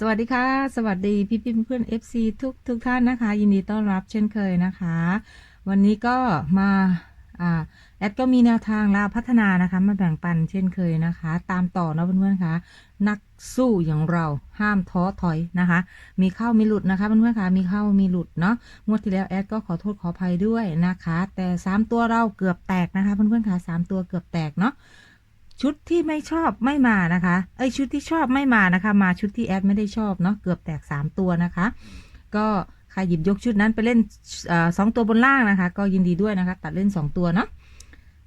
สวัสดีค่ะ สวัสดีพี่พี่เพื่อนๆ FC ทุกทุกท่านนะคะ ยินดีต้อนรับเช่นเคยนะคะ วันนี้ก็มาอ่าแอดก็มีแนวทางลาวพัฒนานะคะ มาแบ่งปันเช่นเคยนะคะ ตามต่อนะเพื่อนๆคะนักสู้อย่างเราห้ามท้อถอยนะคะ มีเข้ามีหลุดนะคะเพื่อนๆคะมีเข้ามีหลุดเนาะงวดที่แล้วแอดก็ขอโทษขออภัยด้วยนะคะ แต่สามตัวเราเกือบแตกนะคะเพื่อนๆคะสามตัวเกือบแตกเนาะ ชุดที่ไม่ชอบไม่มานะคะเอ้ยชุดที่ชอบไม่มานะคะ มาชุดที่แอดไม่ได้ชอบเนาะเกือบแตกสามตัวนะคะ ก็ใครหยิบยกชุดนั้นไปเล่นสองตัวบนล่างนะคะ ก็ยินดีด้วยนะคะ ตัดเล่นสองตัวเนาะ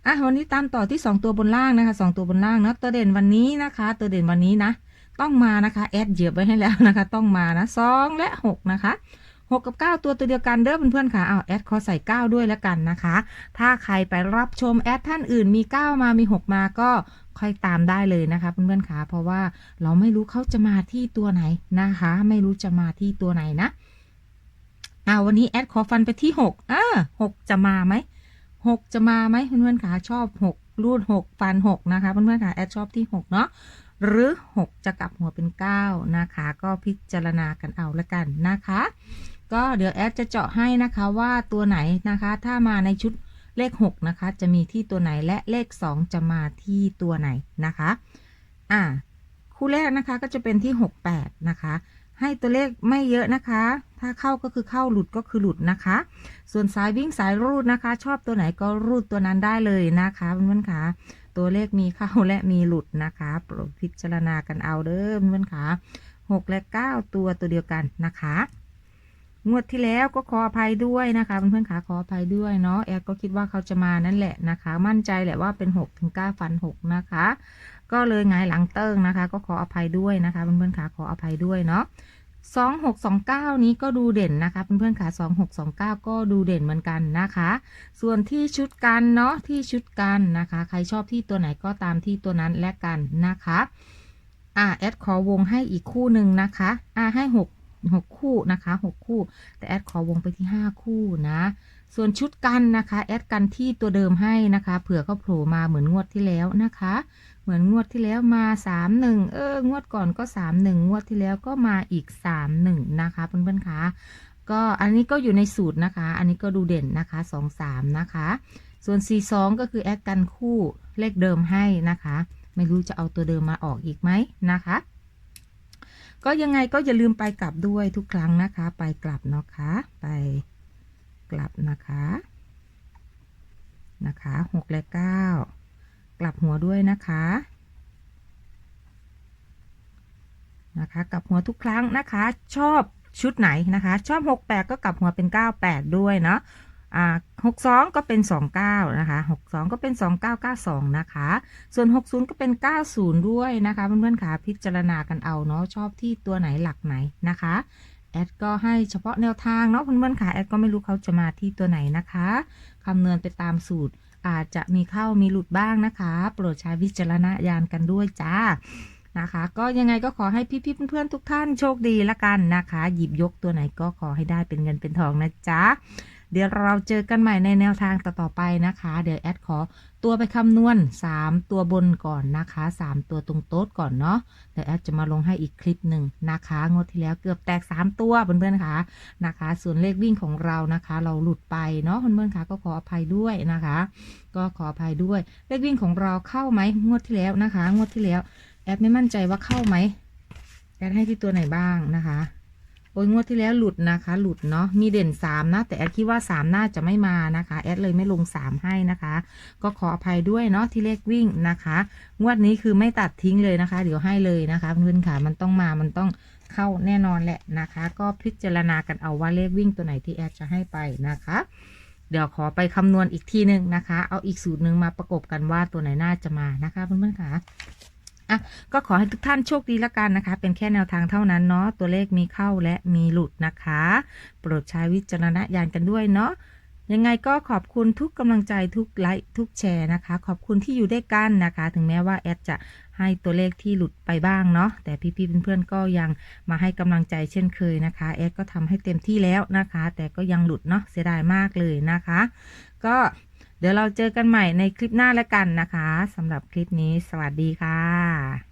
อะวันนี้ตามต่อที่สองตัวบนล่างนะคะสองตัวบนล่างเนาะตัวเด่นวันนี้นะคะ ตัวเด่นวันนี้นะ ต้องมานะคะแอดเหยียบไว้ให้แล้วนะคะ ต้องมานะสองและหกนะคะ หกกับเก้าตัวตัวเดียวกันเด้อเพื่อนๆค่ะเอาแอดขอใส่เก้าด้วยแล้วกันนะคะ ถ้าใครไปรับชมแอดท่านอื่นมีเก้ามามีหกมาก็ค่อยตามได้เลยนะคะเพื่อนๆค่ะเพราะว่าเราไม่รู้เขาจะมาที่ตัวไหนนะคะ ไม่รู้จะมาที่ตัวไหนนะอ่าวันนี้แอดขอฟันไปที่หกอ่าหกจะมาไหมหกจะมาไหมเพื่อนๆค่ะชอบหกรูดหกฟันหกนะคะเพื่อนๆค่ะแอดชอบที่หกเนาะหรือหกจะกลับหัวเป็นเก้านะคะ ก็พิจารณากันเอาละกันนะคะ ก็เดี๋ยวแอดจะเจาะให้นะคะว่าตัวไหนนะคะ ถ้ามาในชุดเลข 6 นะคะ จะมีที่ตัวไหนและเลข 2 จะมาที่ตัวไหนนะคะ อ่า คู่แรกนะคะก็จะเป็นที่ 68 นะคะ ให้ตัวเลขไม่เยอะนะคะ ถ้าเข้าก็คือเข้าหลุดก็คือหลุดนะคะ ส่วนสายวิ่งสายรูดนะคะ ชอบตัวไหนก็รูดตัวนั้นได้เลยนะคะเพื่อนๆคะตัวเลขมีเข้าและมีหลุดนะคะโปรดพิจารณากันเอาเด้อเพื่อนๆคะ6และ 9 ตัวตัวเดียวกันนะคะ งวดที่แล้วก็ขออภัยด้วยนะคะเพื่อนๆขาขออภัยด้วยเนาะแอดก็คิดว่าเขาจะมานั่นแหละนะคะ มั่นใจแหละว่าเป็น6กถึงเก้าฟันหกนะคะ ก็เลยหงหลังเติ้งนะคะ ก็ขออภัยด้วยนะคะเพื่อนๆขาขออภัยด้วยเนาะสองหกสองเก้านี้ก็ดูเด่นนะคะเพื่อนๆขาสองหกสองเก้าก็ดูเด่นเหมือนกันนะคะ ส่วนที่ชุดกันเนาะที่ชุดกันนะคะ ใครชอบที่ตัวไหนก็ตามที่ตัวนั้นและกันนะคะอ่าแอดขอวงให้อีกคู่หนึ่งนะคะอ่าให้หก หกคู่นะคะหกคู่ แต่แอดขอวงไปที่ห้าคู่นะ ส่วนชุดกันนะคะแอดกันที่ตัวเดิมให้นะคะเผื่อเขาโผล่มาเหมือนงวดที่แล้วนะคะ เหมือนงวดที่แล้วมาสามหนึ่งเอองวดก่อนก็สามหนึ่งงวดที่แล้วก็มาอีกสามหนึ่งนะคะเพื่อนๆคะก็อันนี้ก็อยู่ในสูตรนะคะ อันนี้ก็ดูเด่นนะคะสองสามนะคะ ส่วนสี่สองก็คือแอดกันคู่เลขเดิมให้นะคะ ไม่รู้จะเอาตัวเดิมมาออกอีกไหมนะคะ ก็ยังไงก็อย่าลืมไปกลับด้วยทุกครั้งนะคะ ไปกลับเนาะคะ ไปกลับนะคะนะคะหกและเก้ากลับหัวด้วยนะคะนะคะกลับหัวทุกครั้งนะคะ ชอบชุดไหนนะคะ ชอบหกแปดก็กลับหัวเป็นเก้าแปดด้วยเนาะ อ่าหกสองก็เป็นสองเก้านะคะหกสองก็เป็นสองเก้าเก้าสองนะคะ ส่วน60ก็เป็น90ด้วยนะคะเพื่อนๆค่ะพิจารณากันเอาเนาะชอบที่ตัวไหนหลักไหนนะคะแอดก็ให้เฉพาะแนวทางเนาะเพื่อนๆค่ะแอดก็ไม่รู้เขาจะมาที่ตัวไหนนะคะคำนวณไปตามสูตรอาจจะมีเข้ามีหลุดบ้างนะคะ โปรดใช้วิจารณญาณกันด้วยจ้านะคะ ก็ยังไงก็ขอให้พี่ๆเพื่อนๆทุกท่านโชคดีละกันนะคะ หยิบยกตัวไหนก็ขอให้ได้เป็นเงินเป็นทองนะจ๊ะ เดี๋ยวเราเจอกันใหม่ในแนวทางต่อๆไปนะคะ เดี๋ยวแอดขอตัวไปคำนวณ 3 ตัวบนก่อนนะคะ 3 ตัวตรงโต๊ดก่อนเนาะเดี๋ยวแอดจะมาลงให้อีกคลิปหนึ่งนะคะ งวดที่แล้วเกือบแตก 3 ตัวเพื่อนๆคะนะคะ ส่วนเลขวิ่งของเรานะคะ เราหลุดไปเนาะเพื่อนๆคะก็ขออภัยด้วยนะคะ ก็ขออภัยด้วย เลขวิ่งของเราเข้าไหมงวดที่แล้วนะคะ งวดที่แล้วแอดไม่มั่นใจว่าเข้าไหมแอดให้ที่ตัวไหนบ้างนะคะ โอ้ยงวดที่แล้วหลุดนะคะ หลุดเนาะมีเด่นสามนะ แต่แอดคิดว่าสามน่าจะไม่มานะคะ แอดเลยไม่ลงสามให้นะคะ ก็ขออภัยด้วยเนาะที่เลขวิ่งนะคะ งวดนี้คือไม่ตัดทิ้งเลยนะคะ เดี๋ยวให้เลยนะคะเพื่อนๆค่ะมันต้องมามันต้องเข้าแน่นอนแหละนะคะ ก็พิจารณากันเอาว่าเลขวิ่งตัวไหนที่แอดจะให้ไปนะคะ เดี๋ยวขอไปคำนวณอีกทีหนึ่งนะคะ เอาอีกสูตรหนึ่งมาประกบกันว่าตัวไหนน่าจะมานะคะเพื่อนๆค่ะ อะก็ขอให้ทุกท่านโชคดีละกันนะคะ เป็นแค่แนวทางเท่านั้นเนาะตัวเลขมีเข้าและมีหลุดนะคะ โปรดใช้วิจารณญาณกันด้วยเนาะยังไงก็ขอบคุณทุกกำลังใจทุกไลค์ทุกแชร์นะคะ ขอบคุณที่อยู่ด้วยกันนะคะ ถึงแม้ว่าแอดจะให้ตัวเลขที่หลุดไปบ้างเนาะแต่พี่ๆเพื่อนๆก็ยังมาให้กำลังใจเช่นเคยนะคะแอดก็ทำให้เต็มที่แล้วนะคะ แต่ก็ยังหลุดเนาะเสียดายมากเลยนะคะ ก็ เดี๋ยวเราเจอกันใหม่ในคลิปหน้าแล้วกันนะคะสำหรับคลิปนี้สวัสดีค่ะ